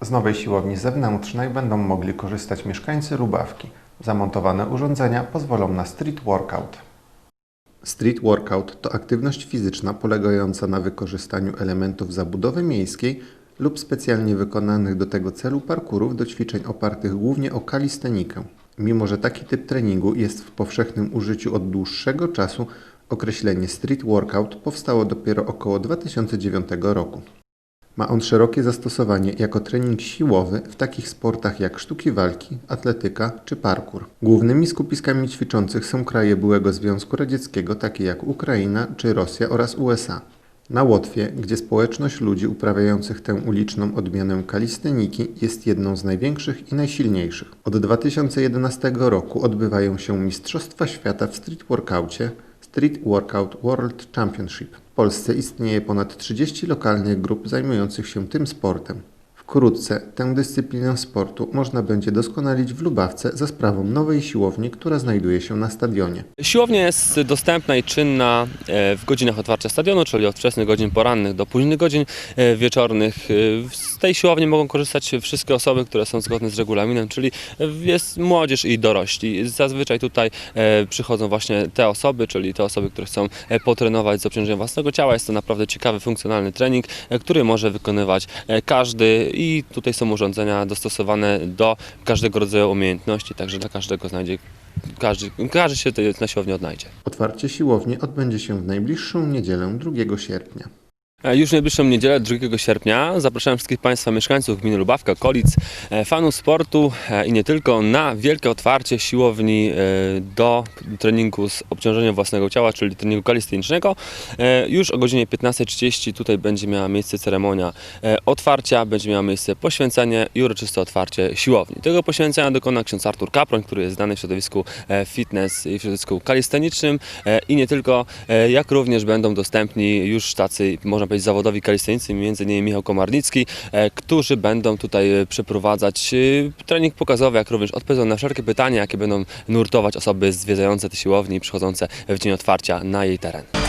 Z nowej siłowni zewnętrznej będą mogli korzystać mieszkańcy Lubawki. Zamontowane urządzenia pozwolą na street workout. Street workout to aktywność fizyczna polegająca na wykorzystaniu elementów zabudowy miejskiej lub specjalnie wykonanych do tego celu parkurów do ćwiczeń opartych głównie o kalistenikę. Mimo, że taki typ treningu jest w powszechnym użyciu od dłuższego czasu, określenie street workout powstało dopiero około 2009 roku. Ma on szerokie zastosowanie jako trening siłowy w takich sportach jak sztuki walki, atletyka czy parkour. Głównymi skupiskami ćwiczących są kraje byłego Związku Radzieckiego, takie jak Ukraina czy Rosja oraz USA. Na Łotwie, gdzie społeczność ludzi uprawiających tę uliczną odmianę kalisteniki jest jedną z największych i najsilniejszych. Od 2011 roku odbywają się Mistrzostwa Świata w street workoutie Street Workout World Championship. W Polsce istnieje ponad 30 lokalnych grup zajmujących się tym sportem. Wkrótce tę dyscyplinę sportu można będzie doskonalić w Lubawce za sprawą nowej siłowni, która znajduje się na stadionie. Siłownia jest dostępna i czynna e, w godzinach otwarcia stadionu, czyli od wczesnych godzin porannych do późnych godzin e, wieczornych. E, Z tej siłowni mogą korzystać wszystkie osoby, które są zgodne z regulaminem, czyli jest młodzież i dorośli. Zazwyczaj tutaj przychodzą właśnie te osoby, czyli te osoby, które chcą potrenować z obciążeniem własnego ciała. Jest to naprawdę ciekawy, funkcjonalny trening, który może wykonywać każdy i tutaj są urządzenia dostosowane do każdego rodzaju umiejętności, także dla każdego znajdzie każdy, każdy się na siłowni odnajdzie. Otwarcie siłowni odbędzie się w najbliższą niedzielę 2 sierpnia. Już najbliższą niedzielę, 2 sierpnia, zapraszam wszystkich Państwa mieszkańców gminy Lubawka, okolic, e, fanów sportu e, i nie tylko na wielkie otwarcie siłowni e, do treningu z obciążeniem własnego ciała, czyli treningu kalistenicznego. E, Już o godzinie 15.30 tutaj będzie miała miejsce ceremonia otwarcia, będzie miała miejsce poświęcenie i uroczyste otwarcie siłowni. Tego poświęcenia dokona ksiądz Artur Kaproń, który jest znany w środowisku fitness i w środowisku kalistenicznym e, i nie tylko, jak również będą dostępni już tacy, można powiedzieć, zawodowi kalistenicy, między innymi Michał Komarnicki, e, którzy będą tutaj e, przeprowadzać e, trening pokazowy, jak również odpowiedzą na wszelkie pytania, jakie będą nurtować osoby zwiedzające te siłownie i przychodzące w dzień otwarcia na jej teren.